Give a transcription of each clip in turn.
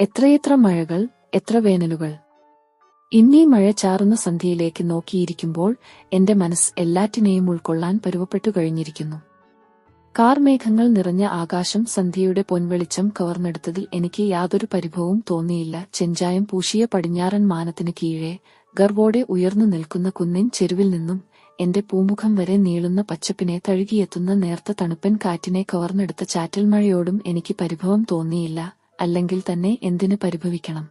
എത്രയെത്ര മഴകൾ എത്ര വേനലുകൾ. ഇന്നീ മഴ ചാറുന്ന സന്ധ്യയിലേക്ക് നോക്കിയിരിക്കുമ്പോൾ എന്റെ മനസ്സ് എല്ലാറ്റിനെയും ഉൾക്കൊള്ളാൻ പരുവപ്പെട്ടു കഴിഞ്ഞിരിക്കുന്നു. കാർമേഘങ്ങൾ നിറഞ്ഞ ആകാശം സന്ധ്യയുടെ പൊൻവെളിച്ചം കവർന്നെടുത്തതിൽ എനിക്ക് യാതൊരു പരിഭവവും തോന്നിയില്ല. ചെഞ്ചായം പൂശിയ പടിഞ്ഞാറൻ മാനത്തിന് കീഴെ ഗർവോടെ ഉയർന്നു നിൽക്കുന്ന കുന്നിൻ ചെരുവിൽ നിന്നും എന്റെ പൂമുഖം വരെ നീളുന്ന പച്ചപ്പിനെ തഴുകിയെത്തുന്ന നേർത്ത തണുപ്പൻ കാറ്റിനെ കവർന്നെടുത്ത ചാറ്റൽ മഴയോടും എനിക്ക് പരിഭവം തോന്നിയില്ല. അല്ലെങ്കിൽ തന്നെ എന്തിന് പരിഭവിക്കണം?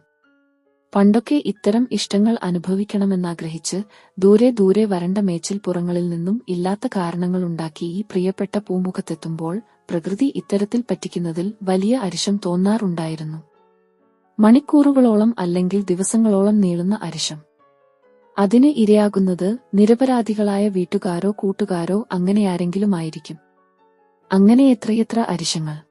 പണ്ടൊക്കെ ഇത്തരം ഇഷ്ടങ്ങൾ അനുഭവിക്കണമെന്നാഗ്രഹിച്ച് ദൂരെ ദൂരെ വരണ്ട മേച്ചിൽ പുറങ്ങളിൽ നിന്നും ഇല്ലാത്ത കാരണങ്ങളുണ്ടാക്കി ഈ പ്രിയപ്പെട്ട പൂമുഖത്തെത്തുമ്പോൾ പ്രകൃതി ഇത്തരത്തിൽ പറ്റിക്കുന്നതിൽ വലിയ അരിശം തോന്നാറുണ്ടായിരുന്നു. മണിക്കൂറുകളോളം അല്ലെങ്കിൽ ദിവസങ്ങളോളം നീളുന്ന അരിശം. അതിന് ഇരയാകുന്നത് നിരപരാധികളായ വീട്ടുകാരോ കൂട്ടുകാരോ അങ്ങനെ ആരെങ്കിലും ആയിരിക്കും. അങ്ങനെ എത്രയെത്ര അരിശങ്ങൾ.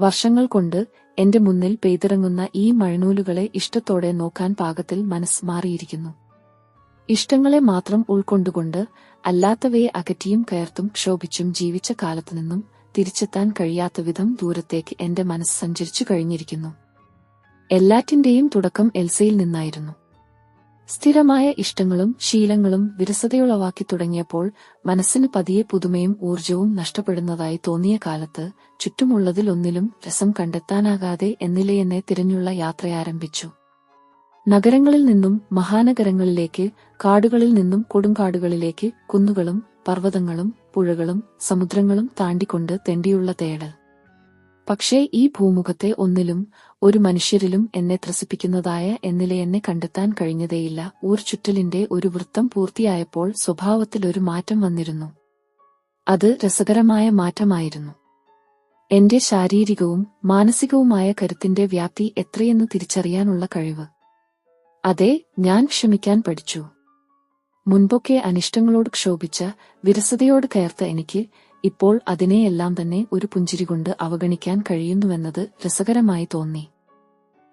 വർഷങ്ങൾ കൊണ്ട് എന്റെ മുന്നിൽ പെയ്തിറങ്ങുന്ന ഈ മഴനൂലുകളെ ഇഷ്ടത്തോടെ നോക്കാൻ പാകത്തിൽ മനസ്സ് മാറിയിരിക്കുന്നു. ഇഷ്ടങ്ങളെ മാത്രം ഉൾക്കൊണ്ടുകൊണ്ട് അല്ലാത്തവയെ അകറ്റിയും കയർത്തും ക്ഷോഭിച്ചും ജീവിച്ച കാലത്തുനിന്നും തിരിച്ചെത്താൻ കഴിയാത്ത വിധം ദൂരത്തേക്ക് എന്റെ മനസ്സ് സഞ്ചരിച്ചു കഴിഞ്ഞിരിക്കുന്നു. എല്ലാറ്റിന്റെയും തുടക്കം എൽസയിൽ നിന്നായിരുന്നു. സ്ഥിരമായ ഇഷ്ടങ്ങളും ശീലങ്ങളും വിരസതയുളവാക്കി തുടങ്ങിയപ്പോൾ മനസ്സിന് പതിയെ പുതുമയും ഊർജവും നഷ്ടപ്പെടുന്നതായി തോന്നിയ കാലത്ത് ചുറ്റുമുള്ളതിലൊന്നിലും രസം കണ്ടെത്താനാകാതെ എന്നിലയെന്നെ തിരഞ്ഞുള്ള യാത്രയാരംഭിച്ചു നഗരങ്ങളിൽ നിന്നും മഹാനഗരങ്ങളിലേക്ക് കാടുകളിൽ നിന്നും കൊടുങ്കാടുകളിലേക്ക് കുന്നുകളും പർവതങ്ങളും പുഴകളും സമുദ്രങ്ങളും താണ്ടിക്കൊണ്ട് തെണ്ടിയുള്ള തേടൽ പക്ഷേ ഈ ഭൂമുഖത്തെ ഒന്നിലും ഒരു മനുഷ്യരിലും എന്നെ ത്രസിപ്പിക്കുന്നതായ എന്നിലെ എന്നെ കണ്ടെത്താൻ കഴിഞ്ഞതേയില്ല. ഊർചുറ്റലിന്റെ ഒരു വൃത്തം പൂർത്തിയായപ്പോൾ സ്വഭാവത്തിൽ ഒരു മാറ്റം വന്നിരുന്നു. അത് രസകരമായ മാറ്റമായിരുന്നു. എന്റെ ശാരീരികവും മാനസികവുമായ കരുത്തിന്റെ വ്യാപ്തി എത്രയെന്ന് തിരിച്ചറിയാനുള്ള കഴിവ്. അതെ ഞാൻ ക്ഷമിക്കാൻ പഠിച്ചു. മുൻപൊക്കെ അനിഷ്ടങ്ങളോട് ക്ഷോഭിച്ച വിരസതയോട് കയർത്ത എനിക്ക് ഇപ്പോൾ അതിനെയെല്ലാം തന്നെ ഒരു പുഞ്ചിരി കൊണ്ട് അവഗണിക്കാൻ കഴിയുന്നുവെന്നത് രസകരമായി തോന്നി.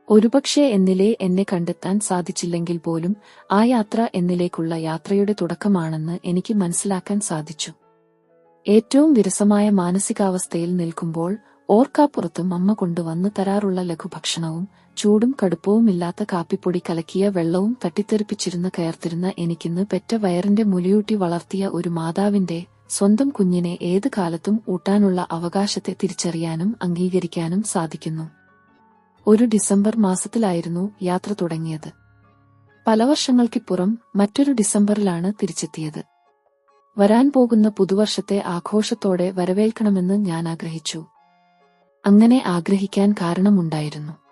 ഒരുപക്ഷെ എന്നിലെ എന്നെ കണ്ടെത്താൻ സാധിച്ചില്ലെങ്കിൽ പോലും ആ യാത്ര എന്നിലേക്കുള്ള യാത്രയുടെ തുടക്കമാണെന്ന് എനിക്ക് മനസ്സിലാക്കാൻ സാധിച്ചു. ഏറ്റവും വിരസമായ മാനസികാവസ്ഥയിൽ നിൽക്കുമ്പോൾ ഓർക്കാപ്പുറത്തും അമ്മ കൊണ്ടുവന്ന് തരാറുള്ള ലഘുഭക്ഷണവും ചൂടും കടുപ്പവുമില്ലാത്ത കാപ്പിപ്പൊടി കലക്കിയ വെള്ളവും തട്ടിത്തെറിപ്പിച്ചിരുന്ന് കയർത്തിരുന്ന എനിക്കിന്ന് പെറ്റ വയറിന്റെ മുലയൂട്ടി വളർത്തിയ ഒരു മാതാവിന്റെ സ്വന്തം കുഞ്ഞിനെ ഏത് കാലത്തും ഊട്ടാനുള്ള അവകാശത്തെ തിരിച്ചറിയാനും അംഗീകരിക്കാനും സാധിക്കുന്നു. ഒരു ഡിസംബർ മാസത്തിലായിരുന്നു യാത്ര തുടങ്ങിയത്. പല വർഷങ്ങൾക്കിപ്പുറം മറ്റൊരു ഡിസംബറിലാണ് തിരിച്ചെത്തിയത്. വരാൻ പോകുന്ന പുതുവർഷത്തെ ആഘോഷത്തോടെ വരവേൽക്കണമെന്ന് ഞാൻ ആഗ്രഹിച്ചു. അങ്ങനെ ആഗ്രഹിക്കാൻ കാരണമുണ്ടായിരുന്നു.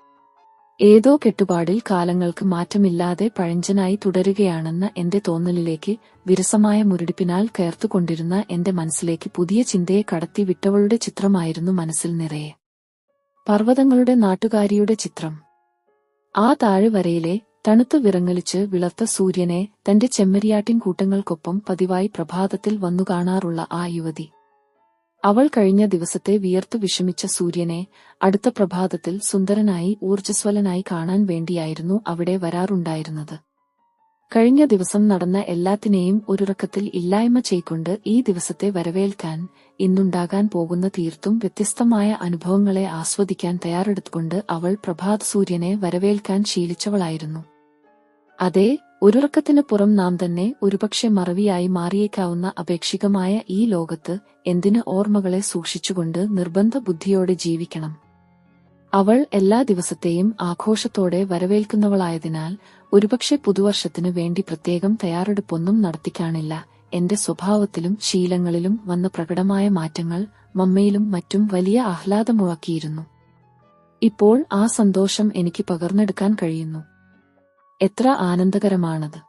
ഏതോ കെട്ടുപാടിൽ കാലങ്ങൾക്ക് മാറ്റമില്ലാതെ പഴഞ്ചനായി തുടരുകയാണെന്ന എന്റെ തോന്നലിലേക്ക് വിരസമായ മുരടിപ്പിനാൽ കയർത്തുകൊണ്ടിരുന്ന എന്റെ മനസ്സിലേക്ക് പുതിയ ചിന്തയെ കടത്തി വിട്ടവളുടെ ചിത്രമായിരുന്നു മനസ്സിൽ നിറയെ. പർവതങ്ങളുടെ നാട്ടുകാരിയുടെ ചിത്രം. ആ താഴ്വരയിലെ തണുത്തു വിറങ്ങലിച്ച് വിളർത്ത സൂര്യനെ തന്റെ ചെമ്മരിയാട്ടിൻ കൂട്ടങ്ങൾക്കൊപ്പം പതിവായി പ്രഭാതത്തിൽ വന്നു കാണാറുള്ള ആ യുവതി. അവൾ കഴിഞ്ഞ ദിവസത്തെ വിയർത്തു വിഷമിച്ച സൂര്യനെ അടുത്ത പ്രഭാതത്തിൽ സുന്ദരനായി ഊർജസ്വലനായി കാണാൻ വേണ്ടിയായിരുന്നു അവിടെ വരാറുണ്ടായിരുന്നത്. കഴിഞ്ഞ ദിവസം നടന്ന എല്ലാത്തിനെയും ഒരുറക്കത്തിൽ ഇല്ലായ്മ ചെയ്കൊണ്ട് ഈ ദിവസത്തെ വരവേൽക്കാൻ ഇന്നുണ്ടാകാൻ പോകുന്ന തീർത്തും വ്യത്യസ്തമായ അനുഭവങ്ങളെ ആസ്വദിക്കാൻ തയ്യാറെടുത്തുകൊണ്ട് അവൾ പ്രഭാത സൂര്യനെ വരവേൽക്കാൻ ശീലിച്ചവളായിരുന്നു. അതെ ഒരുറക്കത്തിന് പുറം നാം തന്നെ ഒരുപക്ഷെ മറവിയായി മാറിയേക്കാവുന്ന അപേക്ഷികമായ ഈ ലോകത്ത് എന്തിന് ഓർമ്മകളെ സൂക്ഷിച്ചുകൊണ്ട് നിർബന്ധ ബുദ്ധിയോടെ ജീവിക്കണം? അവൾ എല്ലാ ദിവസത്തെയും ആഘോഷത്തോടെ വരവേൽക്കുന്നവളായതിനാൽ ഒരുപക്ഷെ പുതുവർഷത്തിനു വേണ്ടി പ്രത്യേകം തയ്യാറെടുപ്പൊന്നും നടത്തിക്കാണില്ല. എന്റെ സ്വഭാവത്തിലും ശീലങ്ങളിലും വന്ന പ്രകടമായ മാറ്റങ്ങൾ മമ്മയിലും മറ്റും വലിയ ആഹ്ലാദമുഴക്കിയിരുന്നു ഇപ്പോൾ ആ സന്തോഷം എനിക്ക് പകർന്നെടുക്കാൻ കഴിയുന്നു. എത്ര ആനന്ദകരമാണത്.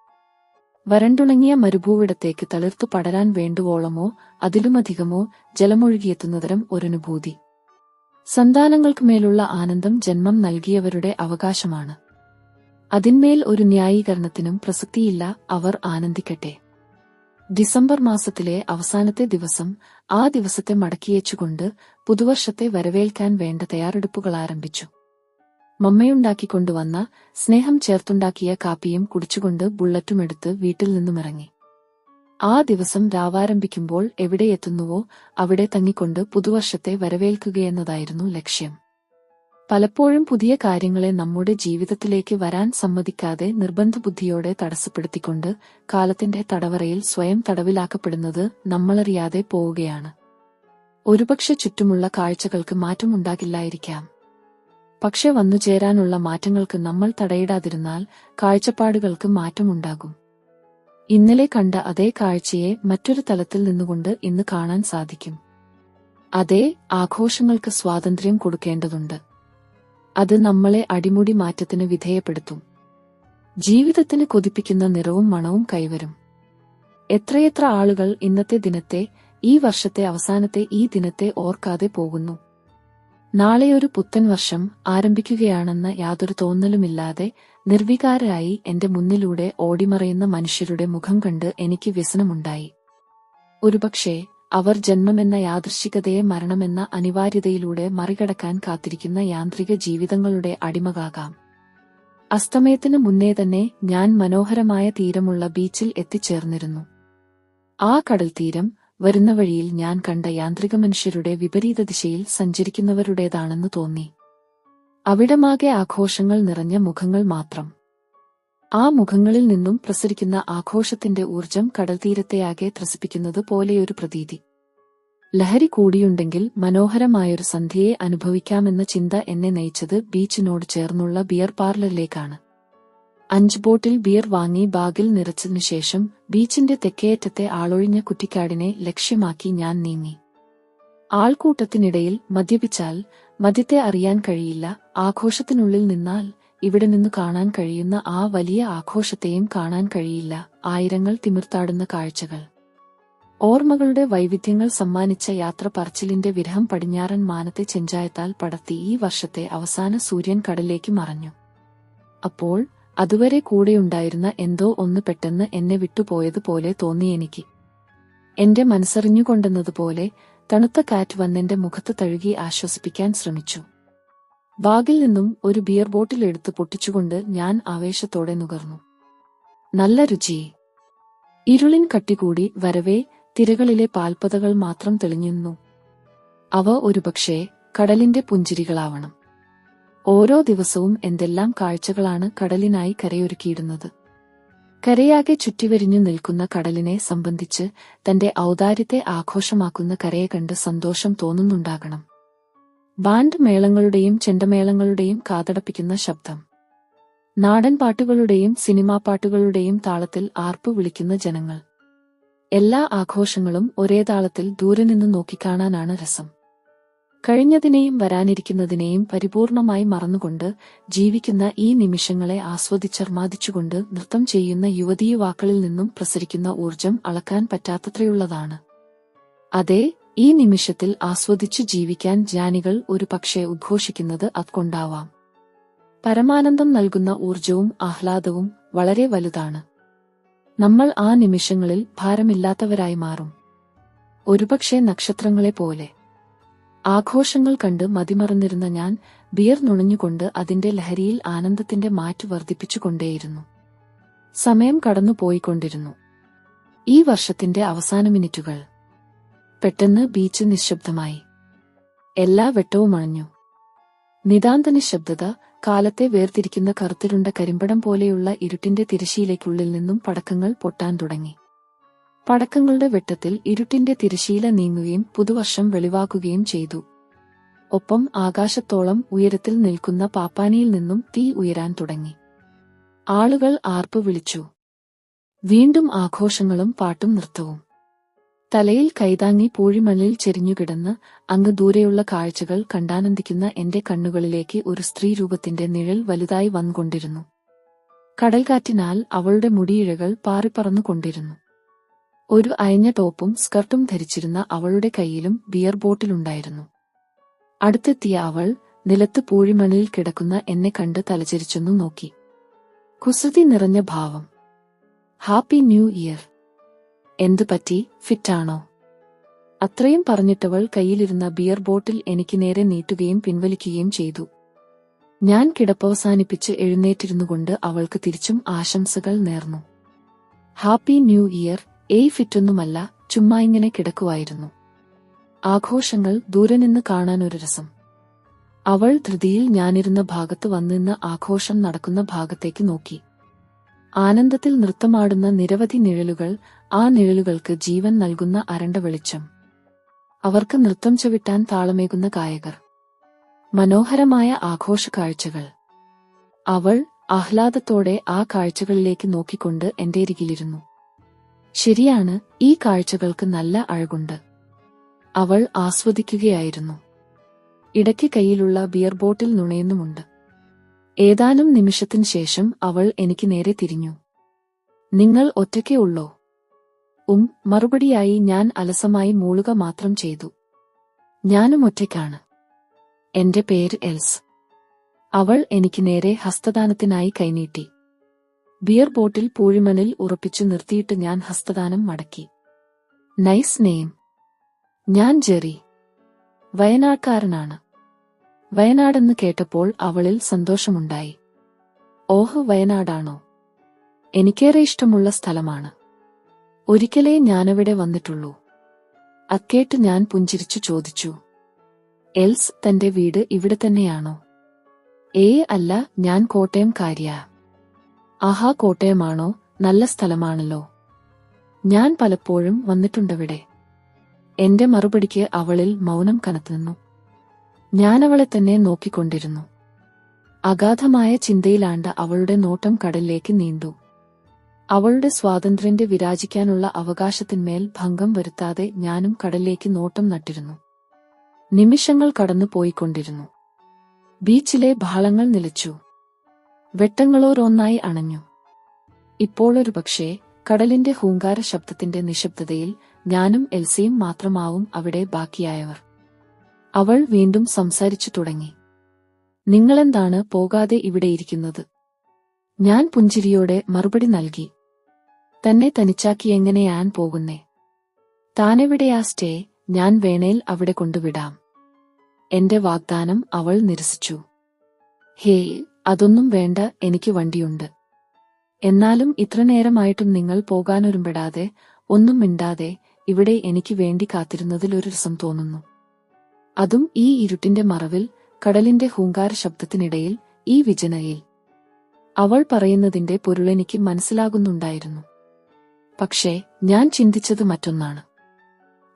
വരണ്ടുണങ്ങിയ മരുഭൂവിടത്തേക്ക് തളിർത്തു പടരാൻ വേണ്ടുവോളമോ അതിലുമധികമോ ജലമൊഴുകിയെത്തുന്നതരം ഒരനുഭൂതി. സന്താനങ്ങൾക്ക് മേലുള്ള ആനന്ദം ജന്മം നൽകിയവരുടെ അവകാശമാണ്. അതിന്മേൽ ഒരു ന്യായീകരണത്തിനും പ്രസക്തിയില്ല അവർ ആനന്ദിക്കട്ടെ. ഡിസംബർ മാസത്തിലെ അവസാനത്തെ ദിവസം ആ ദിവസത്തെ മടക്കിയേച്ചുകൊണ്ട് പുതുവർഷത്തെ വരവേൽക്കാൻ വേണ്ട തയ്യാറെടുപ്പുകൾ ആരംഭിച്ചു. മമ്മയുണ്ടാക്കിക്കൊണ്ടുവന്ന സ്നേഹം ചേർത്തുണ്ടാക്കിയ കാപ്പിയും കുടിച്ചുകൊണ്ട് ബുള്ളറ്റുമെടുത്ത് വീട്ടിൽ നിന്നുമിറങ്ങി. ആ ദിവസം രാവാരംഭിക്കുമ്പോൾ എവിടെ എവിടെയെത്തുന്നുവോ അവിടെ തങ്ങിക്കൊണ്ട് പുതുവർഷത്തെ വരവേൽക്കുകയെന്നതായിരുന്നു ലക്ഷ്യം. പലപ്പോഴും പുതിയ കാര്യങ്ങളെ നമ്മുടെ ജീവിതത്തിലേക്ക് വരാൻ സമ്മതിക്കാതെ നിർബന്ധബുദ്ധിയോടെ തടസ്സപ്പെടുത്തിക്കൊണ്ട് കാലത്തിന്റെ തടവറയിൽ സ്വയം തടവിലാക്കപ്പെടുന്നത് നമ്മളറിയാതെ പോവുകയാണ്. ഒരുപക്ഷെ ചുറ്റുമുള്ള കാഴ്ചകൾക്ക് മാറ്റമുണ്ടാകില്ലായിരിക്കാം. പക്ഷെ വന്നുചേരാനുള്ള മാറ്റങ്ങൾക്ക് നമ്മൾ തടയിടാതിരുന്നാൽ കാഴ്ചപ്പാടുകൾക്ക് മാറ്റമുണ്ടാകും. ഇന്നലെ കണ്ട അതേ കാഴ്ചയെ മറ്റൊരു തലത്തിൽ നിന്നുകൊണ്ട് ഇന്ന് കാണാൻ സാധിക്കും. അതേ ആഘോഷങ്ങൾക്ക് സ്വാതന്ത്ര്യം കൊടുക്കേണ്ടതുണ്ട്. അത് നമ്മളെ അടിമുടി മാറ്റത്തിന് വിധേയപ്പെടുത്തും. ജീവിതത്തിന് കൊതിപ്പിക്കുന്ന നിറവും മണവും കൈവരും. എത്രയെത്ര ആളുകൾ ഇന്നത്തെ ദിനത്തെ ഈ വർഷത്തെ അവസാനത്തെ ഈ ദിനത്തെ ഓർക്കാതെ പോകുന്നു. നാളെയൊരു പുത്തൻ വർഷം ആരംഭിക്കുകയാണെന്ന യാതൊരു തോന്നലുമില്ലാതെ നിർവികാരായി എന്റെ മുന്നിലൂടെ ഓടിമറയുന്ന മനുഷ്യരുടെ മുഖം കണ്ട് എനിക്ക് വ്യസനമുണ്ടായി. ഒരുപക്ഷേ അവർ ജന്മമെന്ന യാദൃശ്ചികതയെ മരണമെന്ന അനിവാര്യതയിലൂടെ മറികടക്കാൻ കാത്തിരിക്കുന്ന യാന്ത്രിക ജീവിതങ്ങളുടെ അടിമകാകാം അസ്തമയത്തിന് മുന്നേ തന്നെ ഞാൻ മനോഹരമായ തീരമുള്ള ബീച്ചിൽ എത്തിച്ചേർന്നിരുന്നു. ആ കടൽ തീരം വരുന്ന വഴിയിൽ ഞാൻ കണ്ട യാന്ത്രിക മനുഷ്യരുടെ വിപരീത ദിശയിൽ സഞ്ചരിക്കുന്നവരുടേതാണെന്ന് തോന്നി. അവിടമാകെ ആഘോഷങ്ങൾ നിറഞ്ഞ മുഖങ്ങൾ മാത്രം. ആ മുഖങ്ങളിൽ നിന്നും പ്രസരിക്കുന്ന ആഘോഷത്തിന്റെ ഊർജം കടൽത്തീരത്തെയാകെ ത്രസിപ്പിക്കുന്നത് പോലെയൊരു പ്രതീതി. ലഹരി കൂടിയുണ്ടെങ്കിൽ മനോഹരമായൊരു സന്ധ്യയെ അനുഭവിക്കാമെന്ന ചിന്ത എന്നെ നയിച്ചത് ബീച്ചിനോട് ചേർന്നുള്ള ബിയർ പാർലറിലേക്കാണ്. അഞ്ച് ബോട്ടിൽ ബിയർ വാങ്ങി ബാഗിൽ നിറച്ചതിനു ശേഷം ബീച്ചിന്റെ തെക്കേയറ്റത്തെ ആളൊഴിഞ്ഞ കുറ്റിക്കാടിനെ ലക്ഷ്യമാക്കി ഞാൻ നീങ്ങി. ആൾക്കൂട്ടത്തിനിടയിൽ മദ്യപിച്ചാൽ മദ്യത്തെ അറിയാൻ കഴിയില്ല ആഘോഷത്തിനുള്ളിൽ നിന്നാൽ ഇവിടെ നിന്ന് കാണാൻ കഴിയുന്ന ആ വലിയ ആഘോഷത്തെയും കാണാൻ കഴിയില്ല ആയിരങ്ങൾ തിമിർത്താടുന്ന കാഴ്ചകൾ. ഓർമ്മകളുടെ വൈവിധ്യങ്ങൾ സമ്മാനിച്ച യാത്ര പറച്ചിലിന്റെ വിരഹം പടിഞ്ഞാറൻ മാനത്തെ ചെഞ്ചായത്താൽ പടത്തി ഈ വർഷത്തെ അവസാന സൂര്യൻ കടലിലേക്ക് മറഞ്ഞു. അപ്പോൾ അതുവരെ കൂടെയുണ്ടായിരുന്ന എന്തോ ഒന്ന് പെട്ടെന്ന് എന്നെ വിട്ടുപോയതുപോലെ തോന്നി എനിക്ക്. എന്റെ മനസ്സറിഞ്ഞുകൊണ്ടെന്നതുപോലെ തണുത്ത കാറ്റ് വന്നെന്റെ മുഖത്ത് തഴുകി ആശ്വസിപ്പിക്കാൻ ശ്രമിച്ചു. ബാഗിൽ നിന്നും ഒരു ബിയർ ബോട്ടിൽ എടുത്ത് പൊട്ടിച്ചുകൊണ്ട് ഞാൻ ആവേശത്തോടെ നുകർന്നു. നല്ല രുചി. ഇരുളിൻ കട്ടികൂടി വരവേ തിരകളിലെ പാൽപ്പതകൾ മാത്രം തെളിഞ്ഞിരുന്നു. അവ ഒരുപക്ഷേ കടലിന്റെ പുഞ്ചിരികളാവണം. ഓരോ ദിവസവും എന്തെല്ലാം കാഴ്ചകളാണ് കടലിനായി കരയൊരുക്കിയിടുന്നത്. കരയാകെ ചുറ്റിവരിഞ്ഞു നിൽക്കുന്ന കടലിനെ സംബന്ധിച്ച് തന്റെ ഔദാര്യത്തെ ആഘോഷമാക്കുന്ന കരയെ കണ്ട് സന്തോഷം തോന്നുന്നുണ്ടാകണം. ബാൻഡ് മേളങ്ങളുടെയും ചെണ്ടമേളങ്ങളുടെയും കാതടപ്പിക്കുന്ന ശബ്ദം. നാടൻ പാട്ടുകളുടെയും സിനിമാ പാട്ടുകളുടെയും താളത്തിൽ ആർപ്പു വിളിക്കുന്ന ജനങ്ങൾ. എല്ലാ ആഘോഷങ്ങളും ഒരേ താളത്തിൽ ദൂരെ നിന്ന് നോക്കിക്കാണാനാണ് രസം. കഴിഞ്ഞതിനെയും വരാനിരിക്കുന്നതിനെയും പരിപൂർണമായി മറന്നുകൊണ്ട് ജീവിക്കുന്ന ഈ നിമിഷങ്ങളെ ആസ്വദിച്ചർമാദിച്ചുകൊണ്ട് നൃത്തം ചെയ്യുന്ന യുവതീയുവാക്കളിൽ നിന്നും പ്രസരിക്കുന്ന ഊർജം അളക്കാൻ പറ്റാത്തത്രയുള്ളതാണ്. അതെ ഈ നിമിഷത്തിൽ ആസ്വദിച്ചു ജീവിക്കാൻ ജ്ഞാനികൾ ഒരു പക്ഷേ ഉദ്ഘോഷിക്കുന്നത് അതുകൊണ്ടാവാം. പരമാനന്ദം നൽകുന്ന ഊർജവും ആഹ്ലാദവും വളരെ വലുതാണ്. നമ്മൾ ആ നിമിഷങ്ങളിൽ ഭാരമില്ലാത്തവരായി മാറും. ഒരുപക്ഷെ നക്ഷത്രങ്ങളെ പോലെ. ആഘോഷങ്ങൾ കണ്ട് മതിമറന്നിരുന്ന ഞാൻ ബിയർ നുണഞ്ഞുകൊണ്ട് അതിന്റെ ലഹരിയിൽ ആനന്ദത്തിന്റെ മാറ്റ് വർദ്ധിപ്പിച്ചുകൊണ്ടേയിരുന്നു. സമയം കടന്നുപോയിക്കൊണ്ടിരുന്നു. ഈ വർഷത്തിന്റെ അവസാന മിനിറ്റുകൾ. പെട്ടെന്ന് ബീച്ച് നിശബ്ദമായി. എല്ലാ വെട്ടവും അണഞ്ഞു. നിതാന്ത നിശബ്ദത കാലത്തെ വേർതിരിക്കുന്ന കറുത്തിരുണ്ട കരിമ്പടം പോലെയുള്ള ഇരുട്ടിന്റെ തിരശീലയ്ക്കുള്ളിൽ നിന്നും പടക്കങ്ങൾ പൊട്ടാൻ തുടങ്ങി. പടക്കങ്ങളുടെ വെട്ടത്തിൽ ഇരുട്ടിന്റെ തിരശീല നീങ്ങുകയും പുതുവർഷം വെളിവാക്കുകയും ചെയ്തു. ഒപ്പം ആകാശത്തോളം ഉയരത്തിൽ നിൽക്കുന്ന പാപ്പാനിയിൽ നിന്നും തീ ഉയരാൻ തുടങ്ങി. ആളുകൾ ആർപ്പ് വിളിച്ചു. വീണ്ടും ആഘോഷങ്ങളും പാട്ടും നൃത്തവും. തലയിൽ കൈതാങ്ങി പൂഴിമണ്ണിൽ ചെരിഞ്ഞുകിടന്ന് അങ്ങ് ദൂരെയുള്ള കാഴ്ചകൾ കണ്ടാനന്ദിക്കുന്ന എന്റെ കണ്ണുകളിലേക്ക് ഒരു സ്ത്രീ രൂപത്തിന്റെ നിഴൽ വലുതായി വന്നുകൊണ്ടിരുന്നു. കടൽക്കാറ്റിനാൽ അവളുടെ മുടിയിഴകൾ പാറിപ്പറന്നുകൊണ്ടിരുന്നു. ഒരു അയഞ്ഞ ടോപ്പും സ്കർട്ടും ധരിച്ചിരുന്ന അവളുടെ കയ്യിലും ബിയർ ബോട്ടിലുണ്ടായിരുന്നു അടുത്തെത്തിയ അവൾ നിലത്ത് പൂഴിമണലിൽ കിടക്കുന്ന എന്നെ കണ്ട് തലചരിച്ചൊന്നു നോക്കി. കുസൃതി നിറഞ്ഞ ഭാവം. Happy new year. എന്തു പറ്റി? ഫിറ്റാണോ? അത്രയും പറഞ്ഞിട്ടവൾ കയ്യിലിരുന്ന ബിയർ ബോട്ടിൽ എനിക്ക് നേരെ നീട്ടുകയും പിൻവലിക്കുകയും ചെയ്തു. ഞാൻ കിടപ്പവസാനിപ്പിച്ച് എഴുന്നേറ്റിരുന്നുകൊണ്ട് അവൾക്ക് തിരിച്ചും ആശംസകൾ നേർന്നു. Happy new year. ഏയ് ഫിറ്റൊന്നുമല്ല ചുമ്മാ ഇങ്ങനെ കിടക്കുവായിരുന്നു. ആഘോഷങ്ങൾ ദൂരെ നിന്ന് കാണാൻ ഒരു രസം. അവൾ ധൃതിയിൽ ഞാനിരുന്ന ഭാഗത്ത് വന്നിന്ന് ആഘോഷം നടക്കുന്ന ഭാഗത്തേക്ക് നോക്കി. ആനന്ദത്തിൽ നൃത്തമാടുന്ന നിരവധി നിഴലുകൾ ആ നിഴലുകൾക്ക് ജീവൻ നൽകുന്ന അരണ്ട വെളിച്ചം. അവർക്ക് നൃത്തം ചവിട്ടാൻ താളമേകുന്ന ഗായകർ. മനോഹരമായ ആഘോഷ കാഴ്ചകൾ. അവൾ ആഹ്ലാദത്തോടെ ആ കാഴ്ചകളിലേക്ക് നോക്കിക്കൊണ്ട് എന്റെ അരികിലിരുന്നു. ശരിയാണ് ഈ കാഴ്ചകൾക്ക് നല്ല അഴകുണ്ട്. അവൾ ആസ്വദിക്കുകയായിരുന്നു. ഇടയ്ക്ക് കയ്യിലുള്ള ബിയർ ബോട്ടിൽ നുണയുന്നുമുണ്ട്. ഏതാനും നിമിഷത്തിന് ശേഷം അവൾ എനിക്ക് നേരെ തിരിഞ്ഞു. നിങ്ങൾ ഒറ്റയ്ക്കേ ഉള്ളോ? ഉം മറുപടിയായി ഞാൻ അലസമായി മൂളുക മാത്രം ചെയ്തു. ഞാനും ഒറ്റയ്ക്കാണ്. എന്റെ പേര് എൽസ്. അവൾ എനിക്ക് നേരെ ഹസ്തദാനത്തിനായി കൈനീട്ടി. ബിയർ ബോട്ടിൽ പൂഴിമണിൽ ഉറപ്പിച്ചു നിർത്തിയിട്ട് ഞാൻ ഹസ്തദാനം മടക്കി. Nice name. ഞാൻ ജെറി. വയനാട്ടുകാരനാണ് വയനാടെന്ന് കേട്ടപ്പോൾ അവളിൽ സന്തോഷമുണ്ടായി. ഓഹ് വയനാടാണോ? എനിക്കേറെ ഇഷ്ടമുള്ള സ്ഥലമാണ്. ഒരിക്കലേ ഞാനവിടെ വന്നിട്ടുള്ളൂ. അക്കേട്ട് ഞാൻ പുഞ്ചിരിച്ചു ചോദിച്ചു. എൽസ് തന്റെ വീട് ഇവിടെ തന്നെയാണോ? ഏ അല്ല ഞാൻ കോട്ടയം കാര്യ. ആഹാ കോട്ടയമാണോ? നല്ല സ്ഥലമാണല്ലോ. ഞാൻ പലപ്പോഴും വന്നിട്ടുണ്ടവിടെ. എന്റെ മറുപടിക്ക് അവളിൽ മൗനം കനത്തുനിന്നു ഞാനവളെ തന്നെ നോക്കിക്കൊണ്ടിരുന്നു. അഗാധമായ ചിന്തയിലാണ്ട് അവളുടെ നോട്ടം കടലിലേക്ക് നീണ്ടു. അവളുടെ സ്വാതന്ത്ര്യന്റെ വിരാജിക്കാനുള്ള അവകാശത്തിന്മേൽ ഭംഗം വരുത്താതെ ഞാനും കടലിലേക്ക് നോട്ടം നട്ടിരുന്നു. നിമിഷങ്ങൾ കടന്നു പോയിക്കൊണ്ടിരുന്നു ബീച്ചിലെ ഭാളങ്ങൾ നിലച്ചു. വെട്ടങ്ങളോരോന്നായി അണഞ്ഞു. ഇപ്പോഴൊരു പക്ഷേ കടലിന്റെ ഹൂങ്കാര ശബ്ദത്തിന്റെ നിശബ്ദതയിൽ ഞാനും എൽസയും മാത്രമാവും അവിടെ ബാക്കിയായവർ. അവൾ വീണ്ടും സംസാരിച്ചു തുടങ്ങി. നിങ്ങളെന്താണ് പോകാതെ ഇവിടെയിരിക്കുന്നത് ഞാൻ പുഞ്ചിരിയോടെ മറുപടി നൽകി. തന്നെ തനിച്ചാക്കി എങ്ങനെയാൻ പോകുന്നേ? താനെവിടെയാ സ്റ്റേ? ഞാൻ വേണേൽ അവിടെ കൊണ്ടുവിടാം. എന്റെ വാഗ്ദാനം അവൾ നിരസിച്ചു. ഹേയ് അതൊന്നും വേണ്ട എനിക്ക് വണ്ടിയുണ്ട്. എന്നാലും ഇത്ര നേരമായിട്ടും നിങ്ങൾ പോകാനൊരുമ്പെടാതെ ഒന്നും മിണ്ടാതെ ഇവിടെ എനിക്ക് വേണ്ടി കാത്തിരുന്നതിൽ ഒരു രസം തോന്നുന്നു. അതും ഈ ഇരുട്ടിന്റെ മറവിൽ കടലിന്റെ ഹൂങ്കാര ശബ്ദത്തിനിടയിൽ ഈ വിജനയിൽ. അവൾ പറയുന്നതിന്റെ പൊരുളെനിക്ക് മനസ്സിലാകുന്നുണ്ടായിരുന്നു. പക്ഷേ ഞാൻ ചിന്തിച്ചത് മറ്റൊന്നാണ്.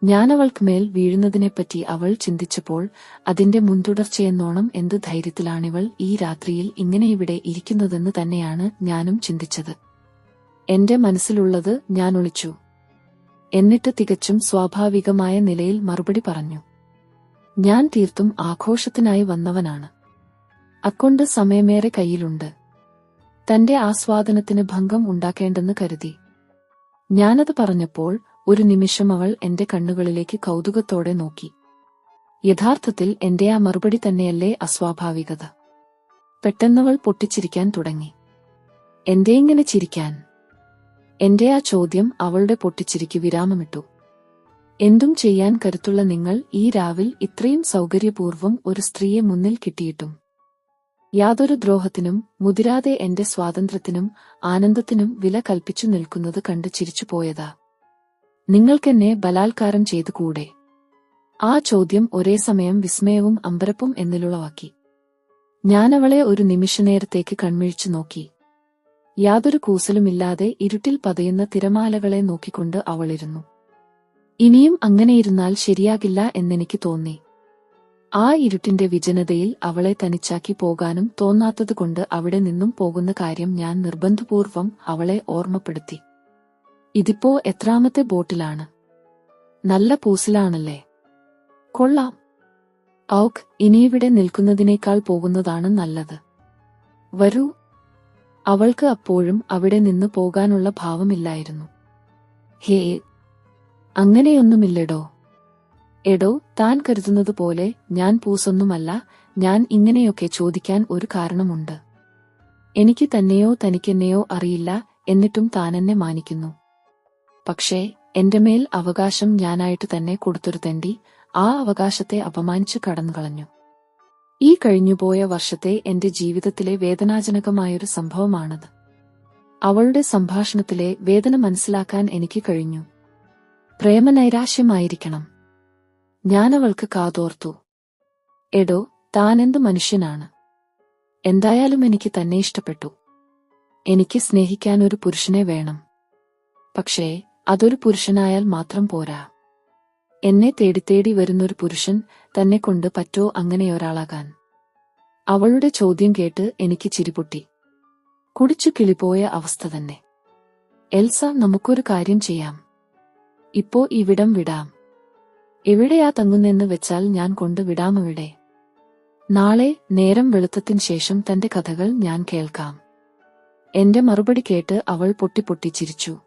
ഞാനവൾക്ക് മേൽ വീഴുന്നതിനെപ്പറ്റി അവൾ ചിന്തിച്ചപ്പോൾ അതിന്റെ മുൻതുടർച്ചയെന്നോണം എന്ത് ധൈര്യത്തിലാണിവൾ ഈ രാത്രിയിൽ ഇങ്ങനെ ഇവിടെ ഇരിക്കുന്നതെന്ന് തന്നെയാണ് ഞാനും ചിന്തിച്ചത്. എന്റെ മനസ്സിലുള്ളത് ഞാൻ ഒളിച്ചു. എന്നിട്ട് തികച്ചും സ്വാഭാവികമായ നിലയിൽ മറുപടി പറഞ്ഞു. ഞാൻ തീർത്തും ആഘോഷത്തിനായി വന്നവനാണ്. അക്കൊണ്ട് സമയമേറെ കയ്യിലുണ്ട്. തന്റെ ആസ്വാദനത്തിന് ഭംഗം ഉണ്ടാക്കേണ്ടെന്ന് കരുതി. ഞാനത് പറഞ്ഞപ്പോൾ ഒരു നിമിഷം അവൾ എന്റെ കണ്ണുകളിലേക്ക് കൗതുകത്തോടെ നോക്കി. യഥാർത്ഥത്തിൽ എന്റെ ആ മറുപടി തന്നെയല്ലേ അസ്വാഭാവികത. പെട്ടെന്നവൾ പൊട്ടിച്ചിരിക്കാൻ തുടങ്ങി. എന്റെ ഇങ്ങനെ ചിരിക്കാൻ? എന്റെ ആ ചോദ്യം അവളുടെ പൊട്ടിച്ചിരിക്ക് വിരാമമിട്ടു. എന്തും ചെയ്യാൻ കരുത്തുള്ള നിങ്ങൾ ഈ രാവിൽ ഇത്രയും സൗകര്യപൂർവം ഒരു സ്ത്രീയെ മുന്നിൽ കിട്ടിയിട്ടും. യാതൊരു ദ്രോഹത്തിനും മുതിരാതെ എന്റെ സ്വാതന്ത്ര്യത്തിനും ആനന്ദത്തിനും വില കൽപ്പിച്ചു നിൽക്കുന്നത് കണ്ട് ചിരിച്ചുപോയതാ. നിങ്ങൾക്കെന്നെ ബലാത്കാരം ചെയ്തു കൂടെ ആ ചോദ്യം ഒരേ സമയം വിസ്മയവും അമ്പരപ്പും എന്നിലുളവാക്കി. ഞാനവളെ ഒരു നിമിഷനേരത്തേക്ക് കൺമിഴിച്ചു നോക്കി. യാതൊരു കൂസലുമില്ലാതെ ഇരുട്ടിൽ പതയുന്ന തിരമാലകളെ നോക്കിക്കൊണ്ട് അവളിരുന്നു. ഇനിയും അങ്ങനെയിരുന്നാൽ ശരിയാകില്ല എന്നെനിക്ക് തോന്നി. ആ ഇരുട്ടിന്റെ വിജനതയിൽ അവളെ തനിച്ചാക്കി പോകാനും തോന്നാത്തതുകൊണ്ട് അവിടെ നിന്നും പോകുന്ന കാര്യം ഞാൻ നിർബന്ധപൂർവം അവളെ ഓർമ്മപ്പെടുത്തി. ഇതിപ്പോ എത്രാമത്തെ ബോട്ടിലാണ്. നല്ല പൂസിലാണല്ലേ. കൊള്ളാം. ഔക്ക് ഇനിയിവിടെ നിൽക്കുന്നതിനേക്കാൾ പോകുന്നതാണ് നല്ലത്. വരൂ. അവൾക്ക് അപ്പോഴും അവിടെ നിന്ന് പോകാനുള്ള ഭാവമില്ലായിരുന്നു. ഹേ അങ്ങനെയൊന്നുമില്ലടോ. എടോ താൻ കരുതുന്നത് പോലെ ഞാൻ പൂസൊന്നുമല്ല ഞാൻ ഇങ്ങനെയൊക്കെ ചോദിക്കാൻ ഒരു കാരണമുണ്ട്. എനിക്ക് തന്നെയോ തനിക്കെന്നെയോ അറിയില്ല എന്നിട്ടും താനെന്നെ മാനിക്കുന്നു. പക്ഷേ എന്റെ മേൽ അവകാശം ഞാനായിട്ട് തന്നെ കൊടുത്തൊരു ആ അവകാശത്തെ അപമാനിച്ചു കടന്നുകളഞ്ഞു. ഈ കഴിഞ്ഞുപോയ വർഷത്തെ എന്റെ ജീവിതത്തിലെ വേദനാജനകമായൊരു സംഭവമാണത്. അവളുടെ സംഭാഷണത്തിലെ വേദന മനസ്സിലാക്കാൻ എനിക്ക് കഴിഞ്ഞു. പ്രേമനൈരാശ്യമായിരിക്കണം. ഞാനവൾക്ക് കാതോർത്തു. എടോ താനെന്ത് മനുഷ്യനാണ്? എന്തായാലും എനിക്ക് തന്നെ ഇഷ്ടപ്പെട്ടു. എനിക്ക് സ്നേഹിക്കാൻ ഒരു പുരുഷനെ വേണം. പക്ഷേ അതൊരു പുരുഷനായാൽ മാത്രം പോരാ. എന്നെ തേടി തേടി വരുന്നൊരു പുരുഷൻ തന്നെ കൊണ്ട് പറ്റോ അങ്ങനെയൊരാളാകാൻ? അവളുടെ ചോദ്യം കേട്ട് എനിക്ക് ചിരിപൊട്ടി കുടിച്ചു കിളിപോയ അവസ്ഥ തന്നെ. എൽസ നമുക്കൊരു കാര്യം ചെയ്യാം. ഇപ്പോ ഇവിടം വിടാം. എവിടെയാ തങ്ങുന്നെന്ന് വെച്ചാൽ ഞാൻ കൊണ്ട് വിടാമിവിടെ നാളെ നേരം വെളുത്തത്തിന് ശേഷം തന്റെ കഥകൾ ഞാൻ കേൾക്കാം. എന്റെ മറുപടി കേട്ട് അവൾ പൊട്ടിപ്പൊട്ടി ചിരിച്ചു.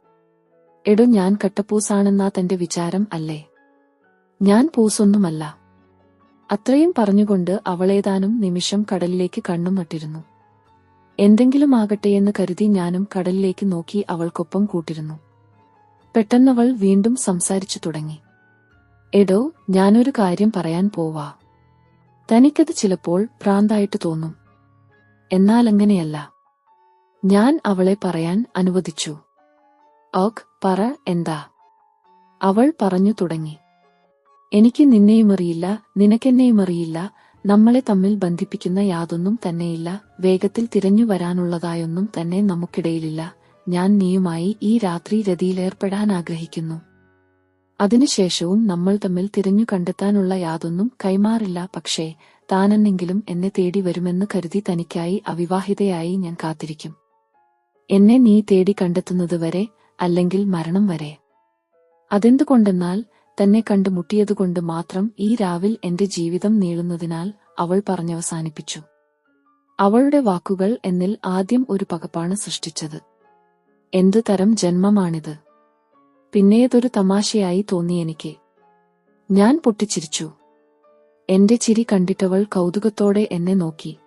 എടോ ഞാൻ കട്ടപ്പൂസാണെന്നാ തന്റെ വിചാരം അല്ലേ? ഞാൻ പൂസൊന്നുമല്ല. അത്രയും പറഞ്ഞുകൊണ്ട് അവളേതാനും നിമിഷം കടലിലേക്ക് കണ്ണും നട്ടിരുന്നു. എന്തെങ്കിലും ആകട്ടെയെന്ന് കരുതി ഞാനും കടലിലേക്ക് നോക്കി അവൾക്കൊപ്പം കൂട്ടിരുന്നു. പെട്ടെന്നവൾ വീണ്ടും സംസാരിച്ചു തുടങ്ങി. എടോ ഞാനൊരു കാര്യം പറയാൻ പോവാ. തനിക്കത് ചിലപ്പോൾ പ്രാന്തായിട്ട് തോന്നും. എന്നാലങ്ങനെയല്ല. ഞാൻ അവളെ പറയാൻ അനുവദിച്ചു. ഓക് പറ എന്താ? അവൾ പറഞ്ഞു തുടങ്ങി. എനിക്ക് നിന്നെയും അറിയില്ല നിന്നെയുമറിയില്ല നിനക്കെന്നെയുമറിയില്ല നമ്മളെ തമ്മിൽ ബന്ധിപ്പിക്കുന്ന യാതൊന്നും തന്നെയില്ല വേഗത്തിൽ തിരഞ്ഞു വരാനുള്ളതായൊന്നും തന്നെ നമുക്കിടയിലില്ല. ഞാൻ നീയുമായി ഈ രാത്രി രതിയിലേർപ്പെടാൻ ആഗ്രഹിക്കുന്നു. അതിനുശേഷവും നമ്മൾ തമ്മിൽ തിരഞ്ഞു കണ്ടെത്താനുള്ള യാതൊന്നും കൈമാറില്ല പക്ഷേ താനെന്നെങ്കിലും എന്നെ തേടി വരുമെന്ന് കരുതി തനിക്കായി അവിവാഹിതയായി ഞാൻ കാത്തിരിക്കും. എന്നെ നീ തേടി കണ്ടെത്തുന്നതുവരെ അല്ലെങ്കിൽ മരണം വരെ. അതെന്തുകൊണ്ടെന്നാൽ തന്നെ കണ്ടുമുട്ടിയതുകൊണ്ട് മാത്രം ഈ രാവിൽ എന്റെ ജീവിതം നീളുന്നതിനാൽ അവൾ പറഞ്ഞവസാനിപ്പിച്ചു. അവളുടെ വാക്കുകൾ എന്നിൽ ആദ്യം ഒരു പകപ്പാണ് സൃഷ്ടിച്ചത്. എന്തു തരം ജന്മമാണിത്? പിന്നേതൊരു തമാശയായി തോന്നി എനിക്ക്. ഞാൻ പൊട്ടിച്ചിരിച്ചു. എന്റെ ചിരി കണ്ടിട്ടവൾ കൗതുകത്തോടെ എന്നെ നോക്കി.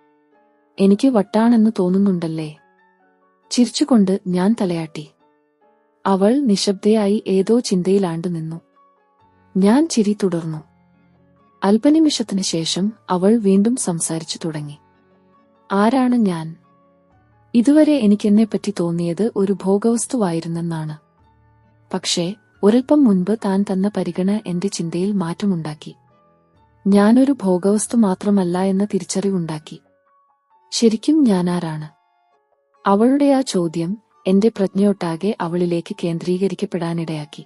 എനിക്ക് വട്ടാണെന്ന് തോന്നുന്നുണ്ടല്ലേ? ചിരിച്ചുകൊണ്ട് ഞാൻ തലയാട്ടി. അവൾ നിശബ്ദയായി ഏതോ ചിന്തയിലാണ്ടു നിന്നു. ഞാൻ ചിരി തുടർന്നു. അല്പനിമിഷത്തിനു ശേഷം അവൾ വീണ്ടും സംസാരിച്ചു തുടങ്ങി. ആരാണ് ഞാൻ? ഇതുവരെ എനിക്കെന്നെപ്പറ്റി തോന്നിയത് ഒരു ഭോഗവസ്തുവായിരുന്നെന്നാണ്. പക്ഷേ ഒരൽപ്പം മുൻപ് താൻ തന്ന പരിഗണ എന്റെ ചിന്തയിൽ മാറ്റമുണ്ടാക്കി. ഞാനൊരു ഭോഗവസ്തു മാത്രമല്ല എന്ന തിരിച്ചറിവുണ്ടാക്കി. ശരിക്കും ഞാനാരാണ്? അവളുടെ ആ ചോദ്യം എന്റെ പ്രജ്ഞയൊട്ടാകെ അവളിലേക്ക് കേന്ദ്രീകരിക്കപ്പെടാനിടയാക്കി.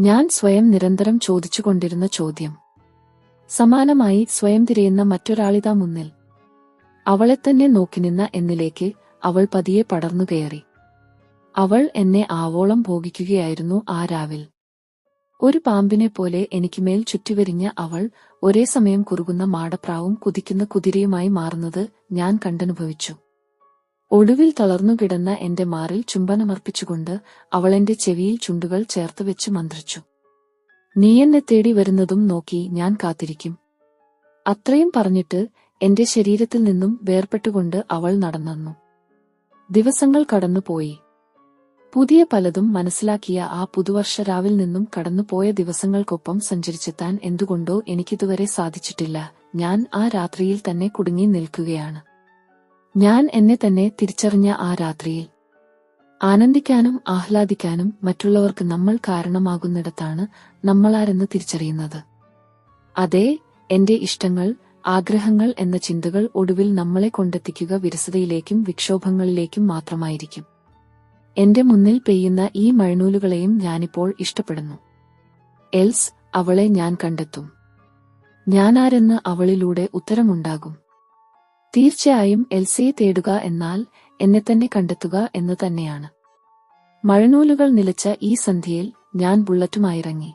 ഞാൻ സ്വയം നിരന്തരം ചോദിച്ചുകൊണ്ടിരുന്ന ചോദ്യം. സമാനമായി സ്വയം തിരയുന്ന മറ്റൊരാളിതാ മുന്നിൽ. അവളെ തന്നെ നോക്കി നിന്ന എന്നിലേക്ക് അവൾ പതിയെ പടർന്നു കയറി. അവൾ എന്നെ ആവോളം ഭോഗിക്കുകയായിരുന്നു ആ രാവിൽ. ഒരു പാമ്പിനെ പോലെ എനിക്ക് മേൽ ചുറ്റിവരിഞ്ഞ അവൾ ഒരേ സമയം കുറുകുന്ന മാടപ്രാവും കുതിക്കുന്ന കുതിരയുമായി മാറുന്നത് ഞാൻ കണ്ടനുഭവിച്ചു. ഒടുവിൽ തളർന്നുകിടന്ന എന്റെ മാറിൽ ചുംബനമർപ്പിച്ചുകൊണ്ട് അവൾ എന്റെ ചെവിയിൽ ചുണ്ടുകൾ ചേർത്ത് വെച്ച് മന്ത്രിച്ചു. നീ എന്നെ തേടി വരുന്നതും നോക്കി ഞാൻ കാത്തിരിക്കും അത്രയും പറഞ്ഞിട്ട് എന്റെ ശരീരത്തിൽ നിന്നും വേർപെട്ടുകൊണ്ട് അവൾ നടന്നു ദിവസങ്ങൾ കടന്നുപോയി. പുതിയ പലതും മനസ്സിലാക്കിയ ആ പുതുവർഷ രാവിൽ നിന്നും കടന്നുപോയ ദിവസങ്ങൾക്കൊപ്പം സഞ്ചരിച്ചെത്താൻ എന്തുകൊണ്ടോ എനിക്കിതുവരെ സാധിച്ചിട്ടില്ല. ഞാൻ ആ രാത്രിയിൽ തന്നെ കുടുങ്ങി നിൽക്കുകയാണ്. ഞാൻ എന്നെ തന്നെ തിരിച്ചറിഞ്ഞ ആ രാത്രിയിൽ. ആനന്ദിക്കാനും ആഹ്ലാദിക്കാനും മറ്റുള്ളവർക്ക് നമ്മൾ കാരണമാകുന്നിടത്താണ് നമ്മളാരെന്ന് തിരിച്ചറിയുന്നത്. അതെ എന്റെ ഇഷ്ടങ്ങൾ ആഗ്രഹങ്ങൾ എന്ന ചിന്തകൾ ഒടുവിൽ നമ്മളെ കൊണ്ടെത്തിക്കുക വിരസതയിലേക്കും വിക്ഷോഭങ്ങളിലേക്കും മാത്രമായിരിക്കും. എന്റെ മുന്നിൽ പെയ്യുന്ന ഈ മഴനൂലുകളെയും ഞാനിപ്പോൾ ഇഷ്ടപ്പെടുന്നു. എൽസ് അവളെ ഞാൻ കണ്ടെത്തും. ഞാനാരെന്ന് അവളിലൂടെ ഉത്തരമുണ്ടാകും. തീർച്ചയായും എൽസയെ തേടുക എന്നാൽ എന്നെ തന്നെ കണ്ടെത്തുക എന്ന് തന്നെയാണ്. മഴനൂലുകൾ നിലച്ച ഈ സന്ധ്യയിൽ ഞാൻ ബുള്ളറ്റുമായിറങ്ങി.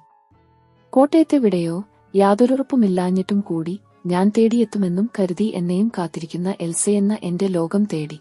കോട്ടയത്തെവിടെയോ യാതൊരുറപ്പുമില്ലാഞ്ഞിട്ടും കൂടി ഞാൻ തേടിയെത്തുമെന്നും കരുതി എന്നെയും കാത്തിരിക്കുന്ന എൽസയെന്ന എന്റെ ലോകം തേടി.